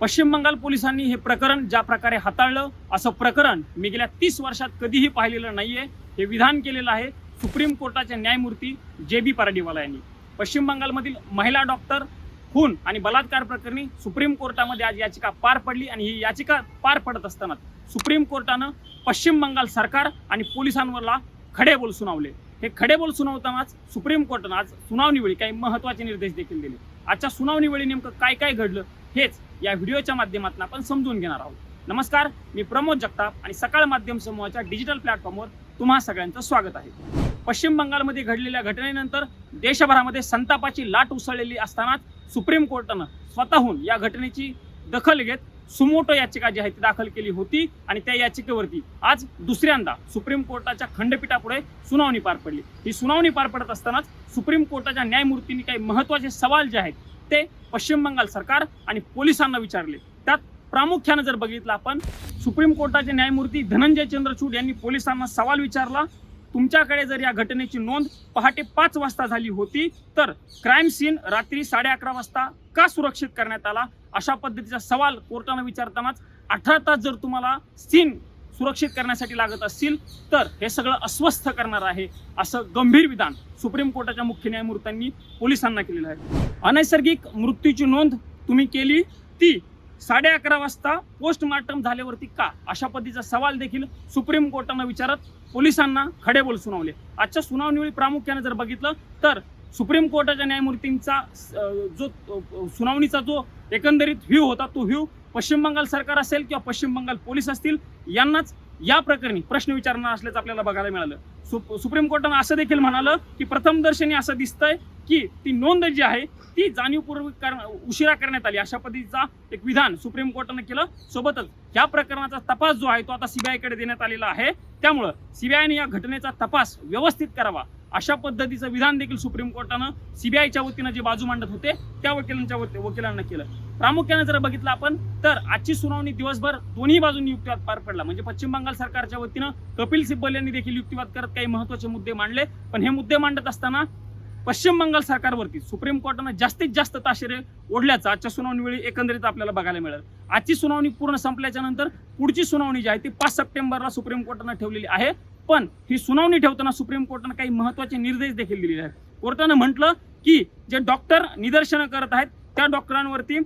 पश्चिम बंगाल पोलिसांनी हे प्रकरण ज्या प्रकारे हाताळलं असं प्रकरण मी गेल्या तीस वर्षात कधीही पाहिलेलं नाहीये. हे विधान केलेलं आहे सुप्रीम कोर्टाचे न्यायमूर्ती जे बी पारडीवाला यांनी. पश्चिम बंगालमधील महिला डॉक्टर खून आणि बलात्कार प्रकरणी सुप्रीम कोर्टामध्ये आज याचिका पार पडली आणि ही याचिका पार पडत असताना सुप्रीम कोर्टानं पश्चिम बंगाल सरकार आणि पोलिसांवरला खडे बोल सुनावले. हे खडे बोल सुनावतानाच सुप्रीम कोर्टानं आज सुनावणीवेळी काही महत्त्वाचे निर्देश देखील दिले. आजच्या सुनावणीवेळी नेमकं काय काय घडलं हेच या व्हिडिओच्या माध्यमातून आपण समजून घेणार आहोत. नमस्कार मी प्रमोद जगताप आणि सकाळ माध्यम समूहाच्या डिजिटल प्लॅटफॉर्मवर तुम्हा सगळ्यांचं स्वागत आहे. पश्चिम बंगालमध्ये घडलेल्या घटनेनंतर देशभरामध्ये संतापाची लाट उसळलेली असतानाच सुप्रीम कोर्टानं स्वतःहून या घटनेची दखल घेत सुमोटो याचिका जी आहे ती दाखल केली होती आणि त्या याचिकेवरती आज दुसऱ्यांदा सुप्रीम कोर्टाच्या खंडपीठापुढे सुनावणी पार पडली. ही सुनावणी पार पडत असतानाच सुप्रीम कोर्टाच्या न्यायमूर्तींनी काही महत्त्वाचे सवाल जे आहेत ते पश्चिम बंगाल सरकार आणि पोलिसांना विचारले. त्यात प्रामुख्यानं जर बघितलं आपण सुप्रीम कोर्टाचे न्यायमूर्ती धनंजय चंद्रचूड यांनी पोलिसांना सवाल विचारला तुमच्याकडे जर या घटनेची नोंद पहाटे पाच वाजता झाली होती तर क्राईम सीन रात्री साडे अकरा वाजता का सुरक्षित करण्यात आला? अशा पद्धतीचा सवाल कोर्टानं विचारतानाच अठरा तास जर तुम्हाला सीन सुरक्षित करण्यासाठी लागत असतील तर हे सगळं अस्वस्थ करणार आहे असं गंभीर विधान सुप्रीम कोर्टाच्या मुख्य न्यायमूर्त्यांनी पोलिसांना केलेलं आहे. अनैसर्गिक मृत्यूची नोंद तुम्ही केली ती साडे अकरा वाजता पोस्टमार्टम झाल्यावरती का? अशा पद्धतीचा सवाल देखील सुप्रीम कोर्टानं विचारत पोलिसांना खडे बोल सुनावले. आजच्या सुनावणीवेळी प्रामुख्याने जर बघितलं तर सुप्रीम कोर्टाच्या न्यायमूर्तींचा जो सुनावणीचा जो एकंदरीत व्ह्यू होता तो व्ह्यू पश्चिम बंगाल सरकार असेल किंवा पश्चिम बंगाल पोलीस असतील यांनाच या प्रकरणी प्रश्न विचारणार असल्याचं आपल्याला बघायला मिळालं. सुप सुप्रीम कोर्टानं असं देखील म्हणालं की प्रथम दर्शनी असं दिसतंय की ती नोंद जी आहे ती जाणीवपूर्वक कर उशिरा करण्यात आली. अशा पद्धतीचा एक विधान सुप्रीम कोर्टानं केलं. सोबतच या प्रकरणाचा तपास जो आहे तो आता सीबीआयकडे देण्यात आलेला आहे. त्यामुळं सीबीआयने या घटनेचा तपास व्यवस्थित करावा. अशा पद्धतीचं विधान देखील सुप्रीम कोर्टानं सीबीआयच्या वतीनं जे बाजू मांडत होते त्या वकिलांच्या वती- वकिलांना केलं. प्रामुख्याने जर बघितलं आपण तर आजची सुनावणी दिवसभर दोन्ही बाजूंनी युक्तिवाद पार पडला. म्हणजे पश्चिम बंगाल सरकारच्या वतीनं कपिल सिब्बल यांनी देखील युक्तिवाद करत काही महत्त्वाचे मुद्दे मांडले. पण हे मुद्दे मांडत असताना पश्चिम बंगाल सरकारवरती सुप्रीम कोर्टानं जास्तीत जास्त ताशेरे ओढल्याचं आजच्या सुनावणीवेळी एकंदरीत आपल्याला बघायला मिळेल. आजची सुनावणी पूर्ण संपल्याच्या नंतर पुढची सुनावणी जी आहे ती पाच सप्टेंबरला सुप्रीम कोर्टानं ठेवलेली आहे. पण ही सुनावणी ठेवताना सुप्रीम कोर्टानं काही महत्त्वाचे निर्देश देखील दिलेले आहेत. कोर्टानं म्हटलं की जे डॉक्टर निदर्शनं करत आहेत त्या डॉक्टरांवरती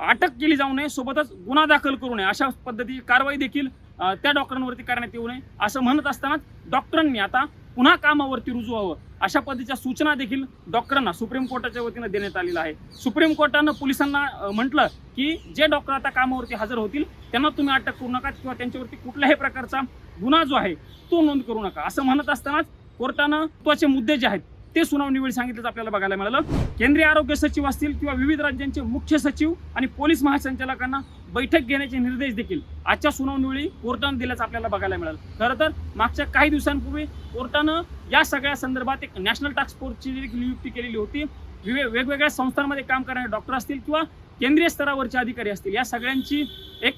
अटक केली जाऊ नये सोबतच गुन्हा दाखल करू नये अशा पद्धतीची कारवाई देखील त्या डॉक्टरांवरती करण्यात येऊ नये असं म्हणत असतानाच डॉक्टरांनी आता पुन्हा कामावरती रुजू व्हावं. अशा पद्धतीच्या सूचना देखील डॉक्टरांना सुप्रीम कोर्टाच्या वतीनं देण्यात आलेलं आहे सुप्रीम कोर्टानं पोलिसांना म्हटलं की जे डॉक्टर आता कामावरती हजर होतील त्यांना तुम्ही अटक करू नका किंवा त्यांच्यावरती कुठल्याही प्रकारचा गुन्हा जो आहे तो नोंद करू नका. असं म्हणत असतानाच कोर्टानं महत्त्वाचे मुद्दे जे आहेत ते सुनावणीवेळी सांगितलं आपल्याला बघायला मिळालं. केंद्रीय आरोग्य सचिव असतील किंवा विविध राज्यांचे मुख्य सचिव आणि पोलीस महासंचालकांना बैठक घेण्याचे निर्देश देखील आजच्या सुनावणीवेळी कोर्टानं दिल्याचं आपल्याला बघायला मिळालं. खरं तर मागच्या काही दिवसांपूर्वी कोर्टानं या सगळ्या संदर्भात एक नॅशनल टास्क फोर्सची देखील नियुक्ती केलेली होती. विवे वेगवेगळ्या संस्थांमध्ये काम करणारे डॉक्टर असतील किंवा केंद्रीय स्तरावरचे अधिकारी असतील या सगळ्यांची एक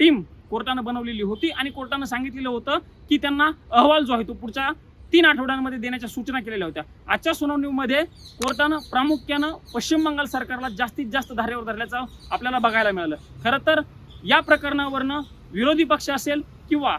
टीम कोर्टानं बनवलेली होती आणि कोर्टानं सांगितलेलं होतं की त्यांना अहवाल जो आहे तो पुढच्या तीन आठवड्यांमध्ये देण्याच्या सूचना केलेल्या होत्या. आजच्या सुनावणीमध्ये कोर्टानं प्रामुख्यानं पश्चिम बंगाल सरकारला जास्तीत जास्त धारेवर धरल्याचं आपल्याला बघायला मिळालं. खरं तर या प्रकरणावरनं विरोधी पक्ष असेल किंवा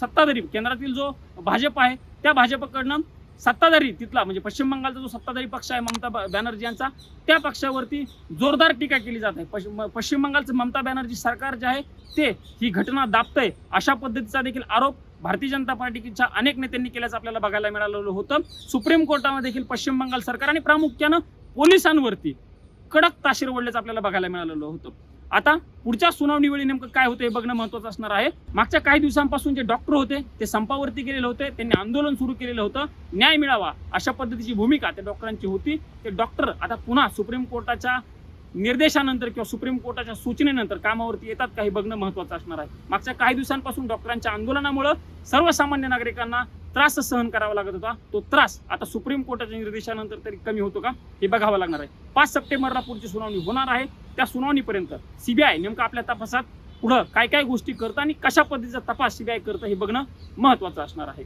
सत्ताधारी केंद्रातील जो भाजप आहे त्या भाजपकडनं सत्ताधारी तिथला म्हणजे पश्चिम बंगालचा जो सत्ताधारी पक्ष आहे ममता बॅनर्जी यांचा त्या पक्षावरती जोरदार टीका केली जात आहे. पश्चिम पश्चिम बंगालचं ममता बॅनर्जी सरकार जे आहे ते ही घटना दाबतंय अशा पद्धतीचा देखील आरोप भारतीय जनता पार्टीच्या अनेक नेत्यांनी केल्याचं आपल्याला बघायला मिळालेलं होतं. सुप्रीम कोर्टामध्ये देखील पश्चिम बंगाल सरकार आणि प्रामुख्यानं पोलिसांवरती कडक ताशीर ओढल्याचं आपल्याला बघायला मिळालेलं होतं. आता पुढच्या सुनावणीवेळी नेमकं काय होतं हे बघणं महत्वाचं असणार आहे. मागच्या काही दिवसांपासून जे डॉक्टर होते ते संपावरती गेलेले होते त्यांनी आंदोलन सुरू केलेलं होतं. न्याय मिळावा अशा पद्धतीची भूमिका त्या डॉक्टरांची होती. ते डॉक्टर आता पुन्हा सुप्रीम कोर्टाच्या निर्देशानंतर किंवा सुप्रीम कोर्टाच्या सूचनेनंतर कामावरती येतात काही बघणं महत्वाचं असणार आहे. मागच्या काही दिवसांपासून डॉक्टरांच्या आंदोलनामुळं सर्वसामान्य नागरिकांना त्रास सहन करावा लागत होता. तो त्रास आता सुप्रीम कोर्टाच्या निर्देशानंतर तरी कमी होतो का हे बघावं लागणार आहे. पाच सप्टेंबरला पुढची सुनावणी होणार आहे. त्या सुनावणीपर्यंत सीबीआय नेमकं आपल्या तपासात पुढं काय काय गोष्टी करतं आणि कशा पद्धतीचा तपास सीबीआय करतं हे बघणं महत्वाचं असणार आहे.